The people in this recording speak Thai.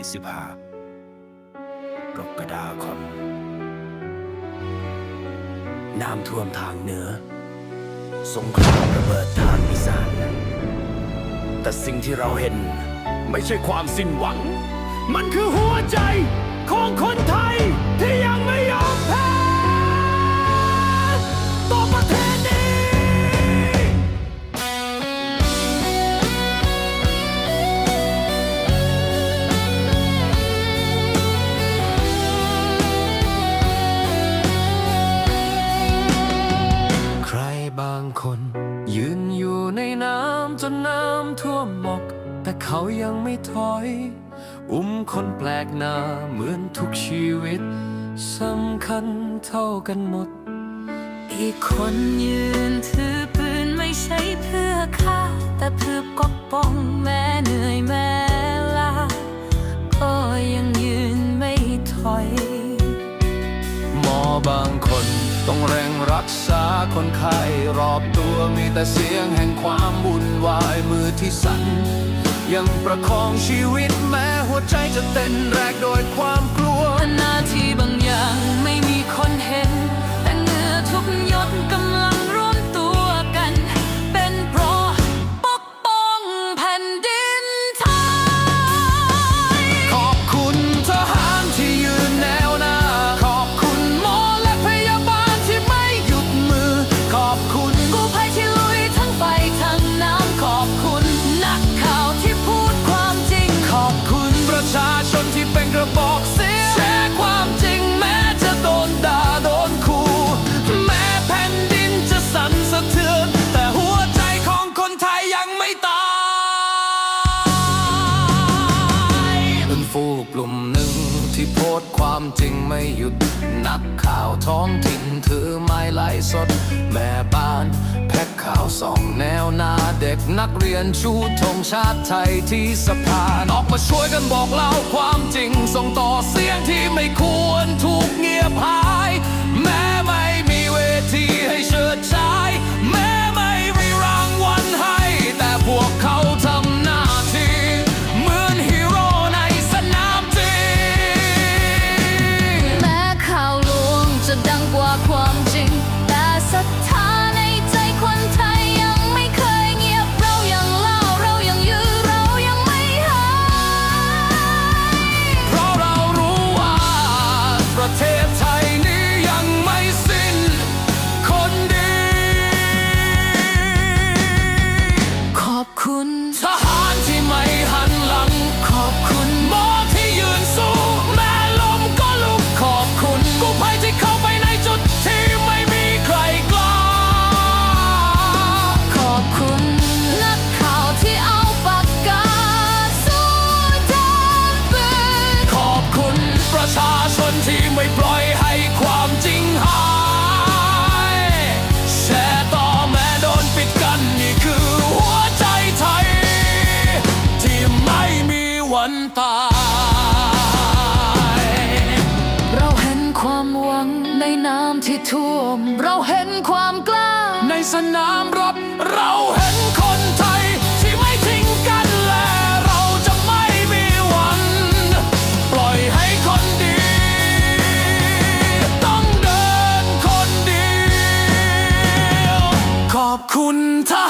กรกฎาคม น้ำท่วมทางเหนือ สงครามระเบิดทางอีสาน แต่สิ่งที่เราเห็นไม่ใช่ความสิ้นหวัง มันคือหัวใจของคนไทยที่ แต่เขายังไม่ถอย อุ้มคนแปลกหน้าเหมือนทุกชีวิตสำคัญเท่ากันหมด อีกคนยืนถือปืนไม่ใช่เพื่อฆ่า แต่เพื่อปกป้องแม่เหนื่อยแม่ลา ก็ยังยืนไม่ถอย หมอบางคนต้องเร่งรักษาคนไข้รอบตัวมีแต่เสียงแห่งความวุ่นวายมือที่สั่น ยังประคองชีวิตแม้หัวใจจะเต้นแรกโดยความกลัวนาที่บางอย่างไม่มีคนเห็น ไม่หยุด นักข่าวท้องถิ่นถือไม้ไล่สด แม่บ้าน แพ็คข่าวสองแนวหน้าเด็กนักเรียนชูธงชาติไทยที่สะพานออกมาช่วยกันบอกเล่าความจริง ส่งต่อเสียงที่ไม่คู่ อบคุณทหารที่ไม่หันหลัง ขอบคุณหมอที่ยืนสู้ แม่ลมก็ลุกขอบคุณกู้ภัยที่เข้าไปในจุดที่ไม่มีใครกล้า ขอบคุณนักข่าวที่เอาปากกาสู้จนเป็นขอบคุณประชาชนที่ ในน้ำที่ท่วม เราเห็นความกล้า ในสนามรบเราเห็นคนไทย ที่ไม่ทิ้งกันและเราจะไม่มีวัน ปล่อยให้คนดี ต้องเดินคนเดียว ขอบคุณทหาร